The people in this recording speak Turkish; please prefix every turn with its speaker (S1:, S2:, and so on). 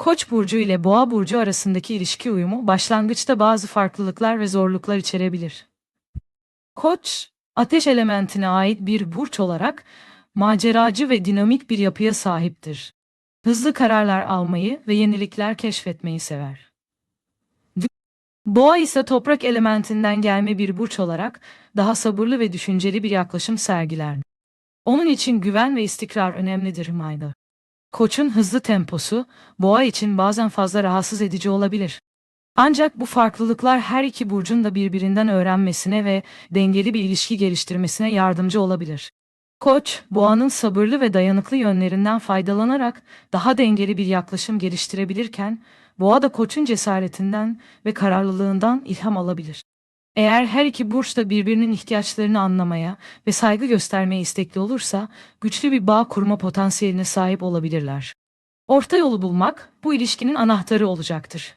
S1: Koç burcu ile Boğa burcu arasındaki ilişki uyumu başlangıçta bazı farklılıklar ve zorluklar içerebilir. Koç, ateş elementine ait bir burç olarak maceracı ve dinamik bir yapıya sahiptir. Hızlı kararlar almayı ve yenilikler keşfetmeyi sever. Boğa ise toprak elementinden gelme bir burç olarak daha sabırlı ve düşünceli bir yaklaşım sergiler. Onun için güven ve istikrar önemlidir Mayda. Koç'un hızlı temposu, boğa için bazen fazla rahatsız edici olabilir. Ancak bu farklılıklar her iki burcun da birbirinden öğrenmesine ve dengeli bir ilişki geliştirmesine yardımcı olabilir. Koç, boğanın sabırlı ve dayanıklı yönlerinden faydalanarak daha dengeli bir yaklaşım geliştirebilirken, boğa da koçun cesaretinden ve kararlılığından ilham alabilir. Eğer her iki burç da birbirinin ihtiyaçlarını anlamaya ve saygı göstermeye istekli olursa, güçlü bir bağ kurma potansiyeline sahip olabilirler. Orta yolu bulmak, bu ilişkinin anahtarı olacaktır.